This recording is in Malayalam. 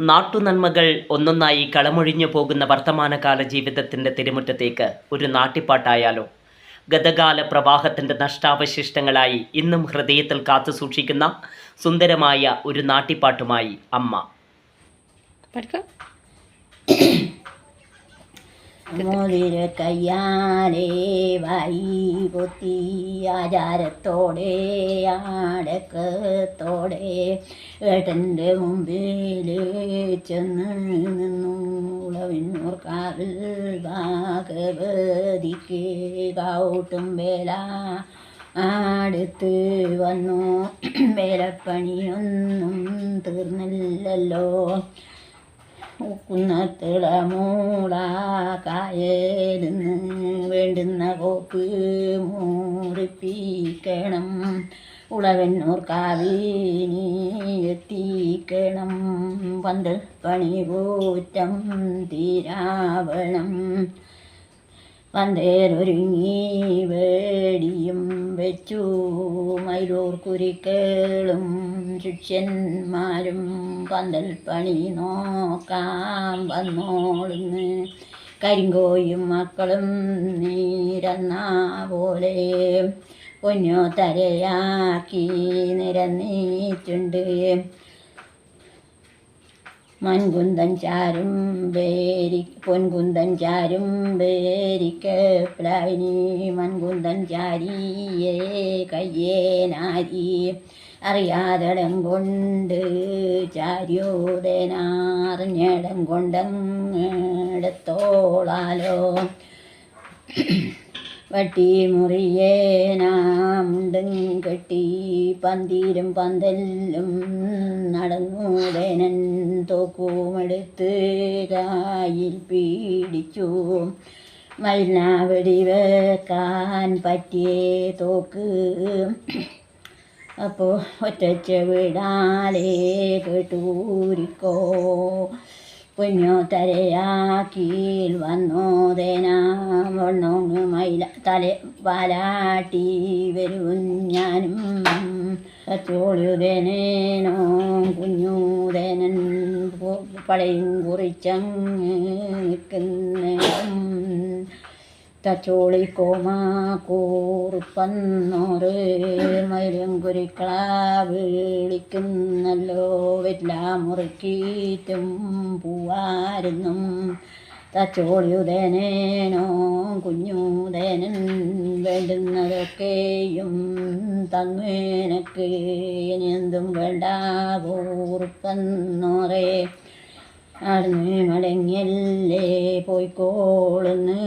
നാട്ടുനന്മകൾ ഒന്നൊന്നായി കളമൊഴിഞ്ഞു പോകുന്ന വർത്തമാനകാല ജീവിതത്തിന്റെ തിരുമുറ്റത്തേക്ക് ഒരു നാട്ടിപ്പാട്ടായാലോ? ഗതകാല പ്രവാഹത്തിന്റെ നഷ്ടാവശിഷ്ടങ്ങളായി ഇന്നും ഹൃദയത്തിൽ കാത്തു സൂക്ഷിക്കുന്ന സുന്ദരമായ ഒരു നാട്ടിപ്പാട്ടുമായി അമ്മ. മോതിര കയ്യാലേ വൈ പൊത്തി ആചാരത്തോടെ ആടക്കത്തോടെ ഏട്ടന്റെ മുമ്പിൽ ചെന്ന് നിന്നു. ഉളവിന്നൂർക്കാവിൽ ഭാഗവതിക്ക് കാവൂട്ടും വേല അടുത്ത് വന്നു. വേലപ്പണിയൊന്നും തീർന്നില്ലല്ലോ. കുന്നത്തിള മൂള കായലിന്ന് വേണ്ടുന്ന കോപ്പ് മൂറിപ്പിക്കണം ഉളവന്നൂർ കാവിനി എത്തിക്കണം. പന്തൽ പണി കൂറ്റം തീരാവണം. പന്തേരൊരുങ്ങി വേടിയും വെച്ചു. മയിലൂർക്കുരിക്കളും കുരിക്കളും ശിഷ്യന്മാരും പന്തൽ പണി നോക്കാം വന്നോളുന്ന്. കരിങ്കോയും മക്കളും നീരന്ന പോലെ പൊന്നോ തരയാക്കി നിരന്നിട്ടുണ്ട്. മൺകുന്തൻ ചാരും ബേരി പൊൻകുന്തൻ ചാരും ബേരിക്ക് പ്ലാവിനി മൺകുന്തൻ ചാരിയേ കയ്യേ നാരി. അറിയാതടം കൊണ്ട് ചാര്യോടനാറിഞ്ഞടം കൊണ്ടങ്ങെടുത്തോളാലോ വട്ടി മുറിയേനാമുണ്ടും കെട്ടി പന്തീരും പന്തലും നടന്നൂടനൻ തോക്കുമെടുത്ത് കായിൽ പീഡിച്ചു മരുന്ന വെക്കാൻ പറ്റിയേ തോക്ക്. അപ്പോൾ ഒറ്റ വിടാലേ കേട്ടൂരിക്കോ. കുഞ്ഞോ തരയാക്കിൽ വന്നോതേനാവണ്ണോങ്ങ് മൈല തല വാലാട്ടി വരും ഞാനും. ചോളുതേനേനോ കുഞ്ഞൂതേനൻ പടയും കുറിച്ചങ്ങ് നിൽക്കുന്നേരം തച്ചോളി കോമാ കൂറുപ്പന്നോറ് മൈരം കുരിക്കള വിളിക്കുന്നല്ലോ. എല്ലാം മുറുക്കീറ്റും പൂവാരുന്നും തച്ചോളിയുദേനേനോ കുഞ്ഞുദേനൻ വേണ്ടുന്നതൊക്കെയും തന്നേനക്ക് ഇനിയെന്തും വേണ്ട കൂറുപ്പന്നോറേ അടഞ്ഞ് മടങ്ങിയല്ലേ പോയിക്കോളുന്ന്.